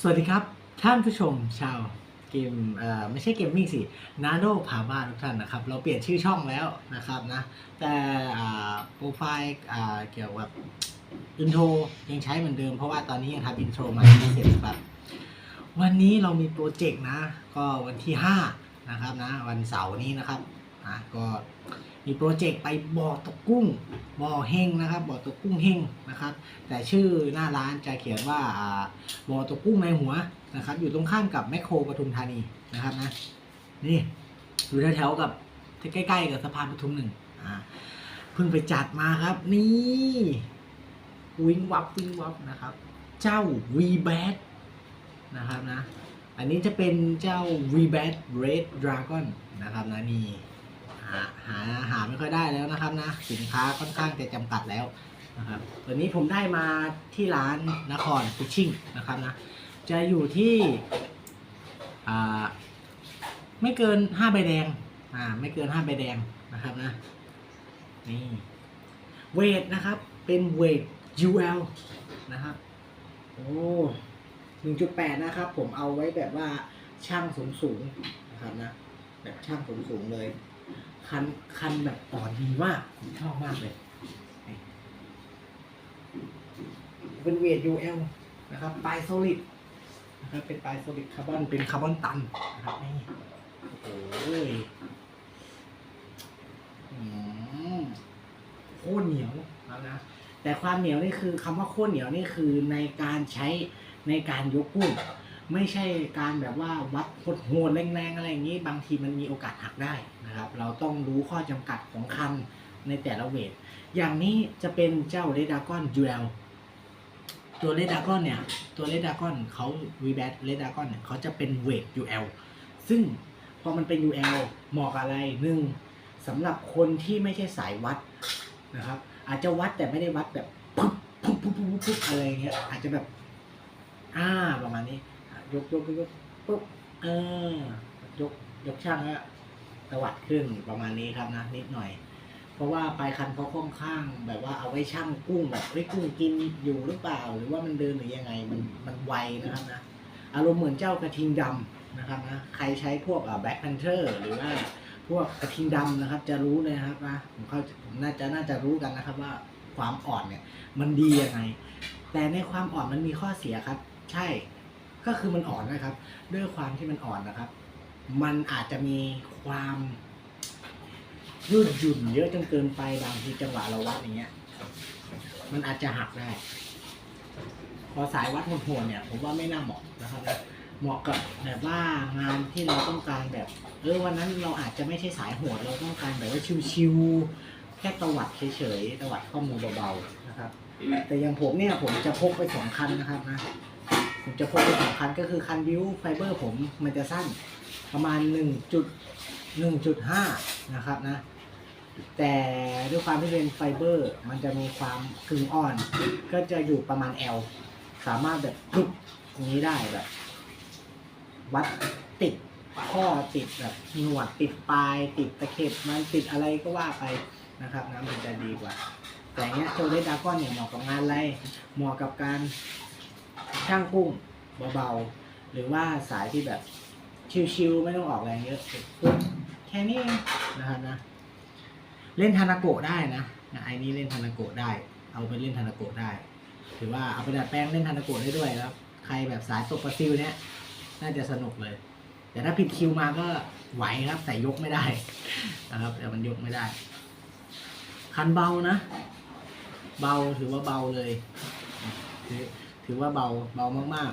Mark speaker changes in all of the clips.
Speaker 1: สวัสดีครับ ท่านผู้ชมชาวเกมเอ่อไม่ใช่เกมมิ่งสินาโดพาบ้านทุกท่านนะครับ เราเปลี่ยนชื่อช่องแล้วนะครับนะ แต่โปรไฟล์เกี่ยวกับอินโทรยังใช้เหมือนเดิมเพราะว่าตอนนี้ยังทำอินโทรมาไม่เสร็จครับ วันนี้เรามีโปรเจกต์นะ ก็วันที่ 5 นะครับนะ วันเสาร์นี้นะครับนะก็ มีโปรเจกต์ไปบ่อตกกุ้งบ่อเฮงนะครับบ่อตกกุ้งเฮงนะครับ แต่ชื่อหน้าร้านจะเขียนว่าบ่อตกกุ้งในหัวนะครับ อยู่ตรงข้ามกับแมคโครปทุมธานีนะครับนะนี่อยู่แถวๆกับใกล้ๆกับสะพานปทุมหนึ่งเพิ่งไปจัดมาครับ นี่วิงวับวิงวับนะครับ เจ้า v b a t นะครับนะ อันนี้จะเป็นเจ้า v b a t Red Dragon นะครับนะนี่ หาหาหาไม่ค่อยได้แล้วนะครับนะสินค้าค่อนข้างจะจำกัดแล้วนะครับตัวนี้ผมได้มาที่ร้านนครฟิชชิ่งนะครับนะจะอยู่ที่ไม่เกินห้าใบแดงอ่าไม่เกินห้าใบแดงนะครับนะนี่เวทนะครับ เป็นเวท UL นะครับโอ้หนึ่งจุดแปดนะครับ ผมเอาไว้แบบว่าช่างสูงสูงนะครับนะ แบบช่างสูงสูงเลย คันคันแบบอ่อนดีมากผมชอบมากเลยนี่เป็นเวท UL นะครับปลายโซลิดนะครับเป็นปลายโซลิดคาร์บอนเป็นคาร์บอนตันนะครับนี่โอ้ยอืมโคตรเหนียวแล้วนะแต่ความเหนียวนี่คือคำว่าโคตรเหนียวนี่คือในการใช้ในการยกกุ้ง ไม่ใช่การแบบว่าวัดโหดแรงๆอะไรอย่างนี้ บางทีมันมีโอกาสหักได้นะครับ เราต้องรู้ข้อจำกัดของคันในแต่ละเวท อย่างนี้จะเป็นเจ้าเรดากอนจูเอลตัวเรดากอนเนี่ย ตัวเรดากอนเขาวีแบทเรดากอนเนี่ยเขาจะเป็นเวท UL ซึ่งพอมันเป็น UL เหมาะกับอะไรหนึ่งสำหรับคนที่ไม่ใช่สายวัดนะครับ อาจจะวัดแต่ไม่ได้วัดแบบปุ๊บปุ๊บปุ๊บปุ๊บปุ๊บอะไรอย่างเงี้ยอาจจะแบบ อ่าประมาณนี้ ยกยกยกยกปุ๊บเออยกยกช่างแล้วตวัดขึ้นประมาณนี้ครับนะนิดหน่อย เพราะว่าปลายคันเขาค่อนข้าง แบบว่าเอาไว้ช่างกุ้งแบบเฮ้ยกุ้งกินอยู่หรือเปล่า หรือว่ามันเดินหรือยังไงมันมันไวนะครับนะอารมณ์เหมือนเจ้ากระทิงดำนะครับนะใครใช้พวกแบ็คแพนเทอร์หรือว่าพวกกระทิงดำนะครับ จะรู้เลยครับนะผมเข้าผมน่าจะน่าจะรู้กันนะครับว่าความอ่อนเนี่ย มันดียังไง แต่ในความอ่อนมันมีข้อเสียครับ ใช่ ก็คือมันอ่อนนะครับ ด้วยความที่มันอ่อนนะครับ มันอาจจะมีความยืดหยุ่นเยอะจนเกินไปบางทีจังหวะเราวัดอย่างเงี้ย มันอาจจะหักได้ พอสายวัดโหดๆเนี่ย ผมว่าไม่น่าเหมาะนะครับนะเหมาะกับแบบว่างานที่เราต้องการแบบ เออวันนั้นเราอาจจะไม่ใช่สายโหดเราต้องการแบบว่าชิวๆแค่ตวัดเฉยๆตวัดข้อมือเบาๆนะครับ แต่อย่างผมเนี่ยผมจะพกไปสองคันนะครับนะ ผมจะพกไปสองคันก็คือคันบิวไฟเบอร์ผมมันจะสั้นประมาณหนึ่งจุดหนึ่งจุดห้านะครับนะ แต่ด้วยความที่เป็นไฟเบอร์ มันจะมีความกึ่งอ่อน ก็จะอยู่ประมาณ L สามารถแบบปุ๊บอย่างนี้ได้แบบ วัดติดข้อติดแบบหนวดติดปลาย ติดตะเข็บมันติดอะไรก็ว่าไปนะครับนะมันจะดีกว่า แต่เงี้ยโจเลดากอนเนี่ยเหมาะกับงานอะไรเหมาะกับการ ช่างกุ้งเบาๆ หรือว่าสายที่แบบชิวๆไม่ต้องออกแรงเยอะปุ๊บแค่นี้นะครับนะ เล่นทานาโกะได้นะนะไอ้นี้เล่นทานาโกะได้ เอาไปเล่นทานาโกะได้ ถือว่าเอาไปดัดแปลงเล่นทานาโกะได้ด้วยแล้วใครแบบสายตกปลาซิลเนี้ยน่าจะสนุกเลย แต่ถ้าผิดคิวมาก็ไหวครับแต่ยกไม่ได้นะครับ แต่มันยกไม่ได้ คันเบานะ เบาถือว่าเบาเลย ถือว่าเบาเบามาก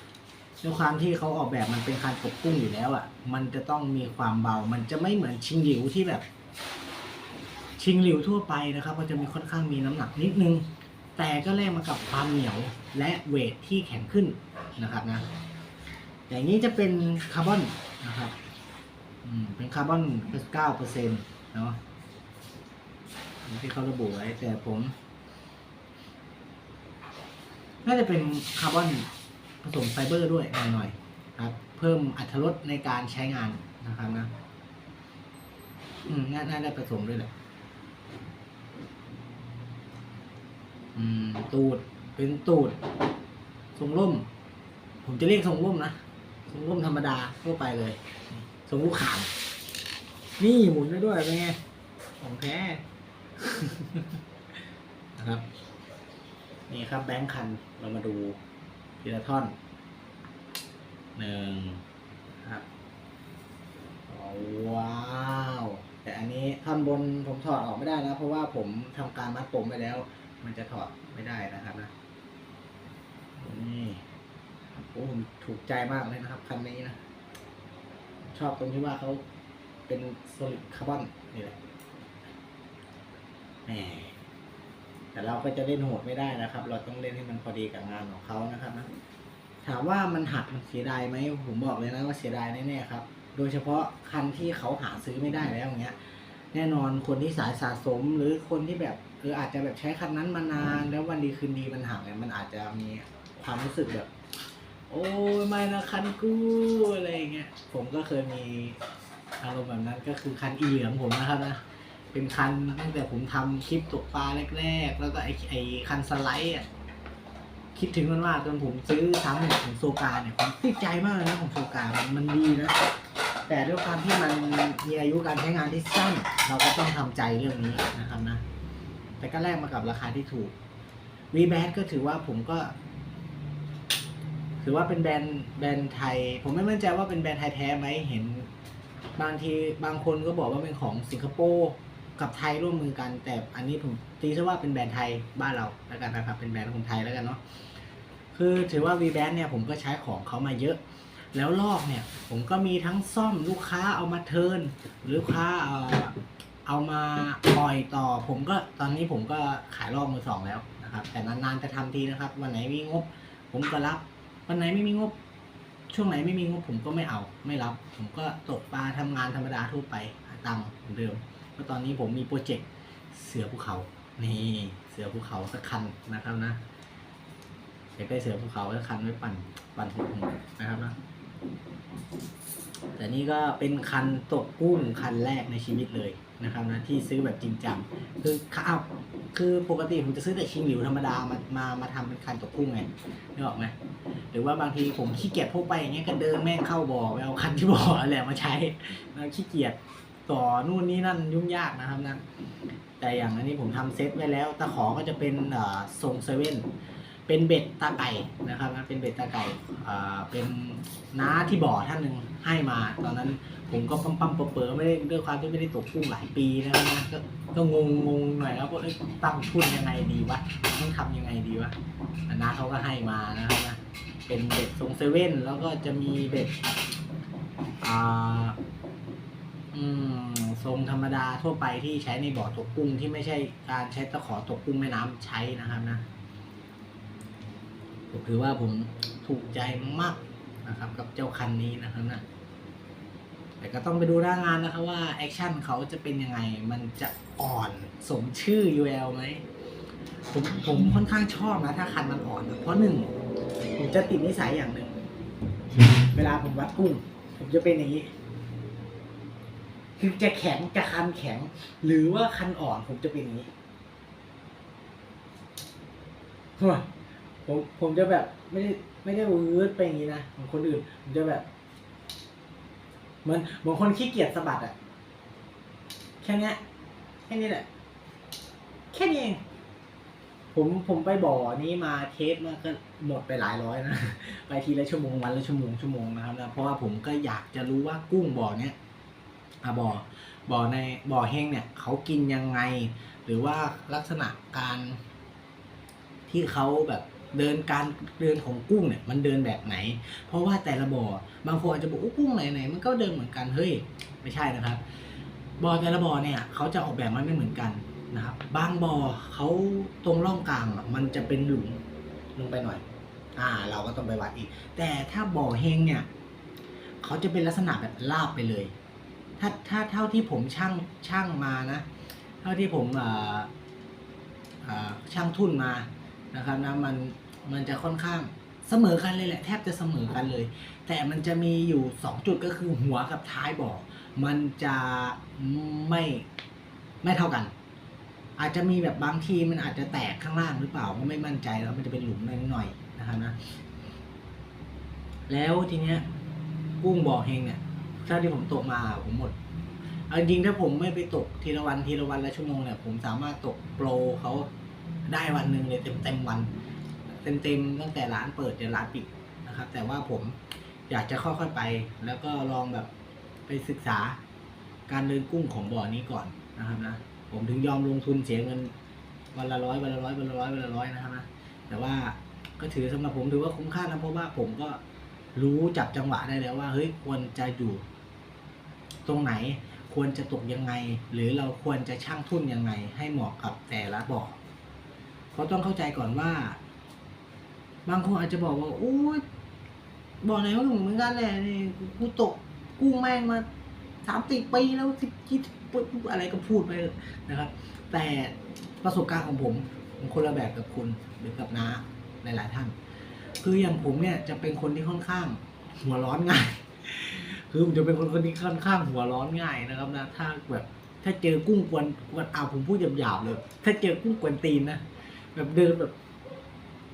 Speaker 1: ๆด้วยความที่เขาออกแบบมันเป็นคันกบกุ้งอยู่แล้วอะ่ะ มันจะต้องมีความเบา มันจะไม่เหมือนชิงหลิวที่แบบ ชิงหลิวทั่วไปนะครับก็จะมีค่อนข้างมีน้ำหนักนิดนึง แต่ก็แลกมากับความเหนียวและเวทที่แข็งขึ้นนะครับนะอย่างนี้จะเป็นคาร์บอนนะครับอืมเป็นคาร์บอนเก้าเปอร์เซ็นต์เนาะที่เขาระบุไว้แต่ผม น่าจะเป็นคาร์บอนผสมไฟเบอร์ด้วยหน่อยๆครับ เพิ่มอัตรสในการใช้งานนะครับนะ อืมน่าน่าได้ผสมด้วยแหละอืม ตูด เป็นตูดทรงร่ม ผมจะเรียกทรงร่มนะทรงร่มธรรมดาทั่วไปเลยทรงลูกขามนี่หมุนได้ด้วยเป็นไงของแท้นะครับ นี่ครับแบงค์คันเรามาดูทีละท่อนหนึ่งครับอ๋อว้าว แต่อันนี้ท่อนบนผมถอดออกไม่ได้นะ เพราะว่าผมทำการมัดปมไปแล้ว มันจะถอดไม่ได้นะครับนะนี่โอ้ผมถูกใจมากเลยนะครับคันนี้นะชอบตรงที่ว่าเขาเป็นโซลิดคาร์บอนนี่แหละแหม แต่เราก็จะเล่นโหดไม่ได้นะครับ เราต้องเล่นให้มันพอดีกับงานของเขานะครับนะถามว่ามันหักมันเสียดายไหมผมบอกเลยนะว่าเสียดายแน่ๆครับ โดยเฉพาะคันที่เขาหาซื้อไม่ได้แล้วอย่างเงี้ย แน่นอนคนที่สายสะสมหรือคนที่แบบเอออาจจะแบบใช้คันนั้นมานาน แล้ววันดีคืนดีมันหักเนี่ยมันอาจจะมีความรู้สึกแบบ โอ้ยไม่นะคันกูอะไรอย่างเงี้ยผมก็เคยมีอารมณ์แบบนั้นก็คือคันอีเหลืองผมนะครับนะ เป็นคันตั้งแต่ผมทำคลิปตกปลาแรกๆ แล้วก็ไอไอคันสไลด์อะคิดถึงมันมากจนผมซื้อซ้ำเนี่ยของโซกาเนี่ยผมติดใจมากเลยนะของโซกามันมันดีนะ แต่ด้วยความที่มันมีอายุการใช้งานที่สั้น เราก็ต้องทำใจเรื่องนี้นะครับนะ แต่ก็แลกมากับราคาที่ถูก v b a t ก็ถือว่าผมก็ ถือว่าเป็นแบรนด์แบรนด์ไทย ผมไม่มั่นใจว่าเป็นแบรนด์ไทยแท้ไหมเห็น บางทีบางคนก็บอกว่าเป็นของสิงคโปร์ กับไทยร่วมมือกัน แต่อันนี้ผมตีซะว่าเป็นแบรนด์ไทยบ้านเราแล้วกันนะครับเป็นแบรนด์ของไทยแล้วกันเนาะคือถือว่า v b a n d เนี่ยผมก็ใช้ของเขามาเยอะ แล้วลอกเนี่ยผมก็มีทั้งซ่อมลูกค้าเอามาเทินหรือลูกค้าเออเอามาปล่อยต่อ ผมก็ตอนนี้ผมก็ขายลอกมือสองแล้วนะครับ แต่นานๆจะทำทีนะครับ วันไหนมีงบ ผมก็รับ วันไหนไม่มีงบ ช่วงไหนไม่มีงบผมก็ไม่เอาไม่รับ ผมก็ตกปลาทำงานธรรมดาทั่วไปหาตังค์เหมือนเดิม เพราะตอนนี้ผมมีโปรเจกต์เสือภูเขานี่เสือภูเขาสักคันนะครับนะอยากได้เสือภูเขาสักคันไว้ปั่นปั่นหุ่นนะครับนะแต่นี่ก็เป็นคันตกกุ้งคันแรกในชีวิตเลยนะครับนะที่ซื้อแบบจริงจังคือข้าวคือปกติผมจะซื้อแต่ชิงหลิวธรรมดามามามาทำเป็นคันตกกุ้งไงนึกออกไหมหรือว่าบางทีผมขี้เกียจพกไปอย่างเงี้ยก็เดินแม่งเข้าบ่อไปเอาคันที่บ่อแหละมาใช้นะขี้เกียจ ต่อนู่นนี่นั่นยุ่งยากนะครับนะแต่อย่างอันนี้ผมทำเซตไว้แล้วตะขอก็จะเป็นเออทรงเซเว่นเป็นเบ็ดตาไก่นะครับนะเป็นเบ็ดตาไก่อ่าเป็นน้าที่บ่อท่านหนึ่งให้มา ตอนนั้นผมก็ปั๊มปั๊มเป๋อๆไม่ได้ด้วยความที่ไม่ได้ตกกุ้งหลายปีนะครับนะก็ก็งงงงหน่อยแล้วว่าเอ้ยตั้งทุนยังไงดีวะต้องทำยังไงดีวะน้าเขาก็ให้มานะครับนะเป็นเบ็ดทรงเซเว่นแล้วก็จะมีเบ็ดอ่า อืมทรงธรรมดาทั่วไปที่ใช้ในบ่อตกกุ้งที่ไม่ใช่การใช้ตะขอตกกุ้งแม่น้ำใช้นะครับนะผมถือว่าผมถูกใจมากนะครับ กับเจ้าคันนี้นะครับนะแต่ก็ต้องไปดูหน้างานนะครับว่าแอคชั่นเขาจะเป็นยังไง มันจะอ่อนสมชื่อ UL ไหมผมผมค่อนข้างชอบนะ ถ้าคันมันอ่อน เพราะหนึ่งผมจะติดนิสัยอย่างหนึ่งเวลาผมวัดกุ้ง ผมจะเป็นอย่างนี้ คือจะแข็งจะคันแข็ง หรือว่าคันอ่อนผมจะเป็นอย่างนี้ผมผมจะแบบไม่ได้ไม่ได้วืดไปอย่างนี้นะเหมือนคนอื่น ผมจะแบบเหมือนเหมือนคนขี้เกียจสะบัดอะแค่นี้แค่นี้แหละ แค่นี้เองผมผมไปบ่อนี้มาเทสมาก็หมดไปหลายร้อยนะ ไปทีละชั่วโมงวันละชั่วโมงชั่วโมงนะครับนะเพราะว่าผมก็อยากจะรู้ว่ากุ้งบ่อเนี้ย อะบ่อบ่อในบ่อแห้งเนี่ยเขากินยังไง หรือว่าลักษณะการ ที่เขาแบบเดินการเดินของกุ้งเนี่ยมันเดินแบบไหน เพราะว่าแต่ละบ่อบางคนอาจจะบอกว่ากุ้งไหนไหนมันก็เดินเหมือนกันเฮ้ยไม่ใช่นะครับบ่อแต่ละบ่อเนี่ยเขาจะออกแบบมาไม่เหมือนกันนะครับบางบ่อเขาตรงร่องกลางอะมันจะเป็นหลุมลงไปหน่อย อ่า เราก็ต้องไปวัดอีก แต่ถ้าบ่อเฮงเนี่ยเขาจะเป็นลักษณะแบบลาบไปเลย ถ้าถ้าเท่าที่ผมช่างช่างมานะ เท่าที่ผมช่างทุนมานะครับนะมันมันจะค่อนข้างเสมอกันเลยแหละแทบจะเสมอกันเลย แต่มันจะมีอยู่สองจุดก็คือหัวกับท้ายบ่อมันจะไม่ไม่เท่ากัน อาจจะมีแบบบางทีมันอาจจะแตกข้างล่างหรือเปล่าก็ไม่มั่นใจแล้วมันจะเป็นหลุมหน่อยๆนะครับนะ แล้วทีเนี้ยกุ้งบ่อเฮงเนี่ย ถ้าที่ผมตกมาผมหมดเอาจริงถ้าผมไม่ไปตกทีละวันทีละวันละชั่วโมงเนี่ยผมสามารถตกโปรเขาได้วันหนึ่งเลยเต็มเต็มวัน เต็มเต็มตั้งแต่ร้านเปิดจนร้านปิดนะครับ แต่ว่าผมอยากจะค่อยๆไป แล้วก็ลองแบบไปศึกษาการเดินกุ้งของบ่อนี้ก่อนนะครับนะผมถึงยอมลงทุนเสียเงินวันละร้อยวันละร้อยวันละร้อยวันละร้อยนะครับนะแต่ว่าก็ถือสำหรับผมถือว่าคุ้มค่านะเพราะว่าผมก็รู้จับจังหวะได้แล้วว่าเฮ้ยควรจะอยู่ ตรงไหนควรจะตกยังไง หรือเราควรจะช่างทุ่นยังไง ให้เหมาะกับแต่ละบ่อเพราะต้องเข้าใจก่อนว่า บางคนอาจจะบอกว่าโอ้ยบ่อไหนก็เหมือนกันแหละนี่กูตกกุ้แม่งมาสามสิบปีแล้วสิบยี่สิบอะไรก็พูดไปนะครับ แต่ประสบการณ์ของผมผมคนละแบบกับคุณหรือกับน้าหลาย ๆ ท่าน คืออย่างผมเนี่ยจะเป็นคนที่ค่อนข้างหัวร้อนง่าย คือผมจะเป็นคนคนที่ค่อนข้างหัวร้อนง่ายนะครับนะถ้าแบบถ้าเจอกุ้งกวนกวนอ่าผมพูดหยาบๆเลย ถ้าเจอกุ้งกวนตีนนะแบบเดินแบบ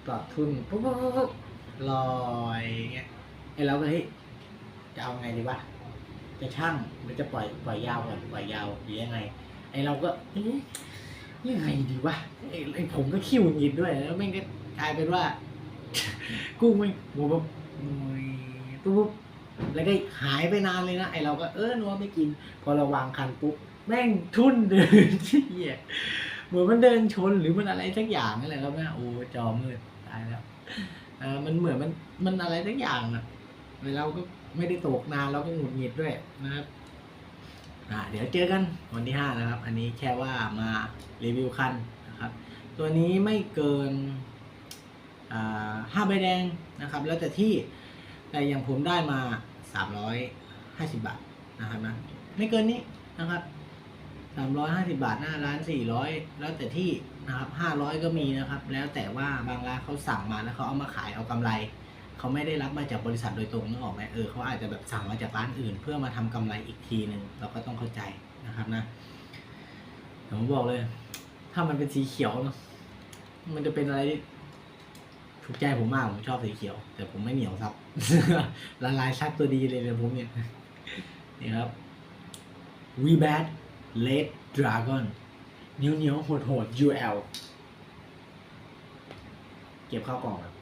Speaker 1: ปรับทุนปุ๊บปุ๊บปุ๊บลอยอย่างเงี้ยไอ้เราก็เฮ้ยจะเอาไงดีวะจะช่างหรือจะปล่อยปล่อยยาวก่อนปล่อยยาวหรือยังไง ไอ้เราก็เอ๊ะยังไงดีวะไอ้ผมก็ขี้หงุดหงิดด้วยแล้วแม่งก็กลายเป็นว่า กุ้งไม่งหัวแบบปุ๊บปุ๊บ แล้วก็หายไปนานเลยนะไอเราก็เออนัวไม่กิน พอเราวางคันปุ๊บแม่งทุ่นเดินที่เหี้ยเหมือนมันเดินชนหรือมันอะไรสักอย่างนั่นแหละครับนะโอ้จอมืดตายแล้วเออมันเหมือนมันมันอะไรสักอย่างอะเราก็ไม่ได้ตกนานเราก็หงุดหงิดด้วยนะครับอ่าเดี๋ยวเจอกันวันที่ห้านะครับ อันนี้แค่ว่ามารีวิวคันนะครับ ตัวนี้ไม่เกินอ่าห้าใบแดงนะครับ แล้วแต่ที่แต่อย่างผมได้มา สามร้อยห้าสิบาทนะครับนะไม่เกินนี้นะครับสามร้อยห้าสิบาทหน้าร้านสี่ร้อยแล้วแต่ที่นะครับห้าร้อยก็มีนะครับ แล้วแต่ว่าบางร้านเขาสั่งมาแล้วเขาเอามาขายเอากำไรเขาไม่ได้รับมาจากบริษัทโดยตรงนึกออกไหมเออเขาอาจจะแบบสั่งมาจากร้านอื่น เพื่อมาทำกำไรอีกทีหนึ่งเราก็ต้องเข้าใจนะครับนะผมบอกเลย ถ้ามันเป็นสีเขียวเนอะมันจะเป็นอะไร ถูกใจผมมากผมชอบสีเขียว แต่ผมไม่เหนียวซับ ละลายซับตัวดีเลยเลยผมเนี่ยนี่ครับ w e b a t Red Dragon เหนียวเหนียวโหดโหด UL เก็บเข้ากล่องครับ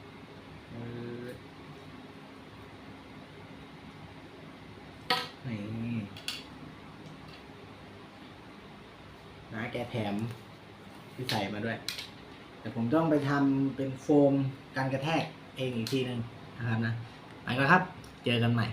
Speaker 1: นี่นะแกแถมที่ใส่มาด้วย แต่ผมต้องไปทำเป็นโฟมกันกระแทกเองอีกทีหนึ่งนะครับนะไปก่อนครับ เจอกันใหม่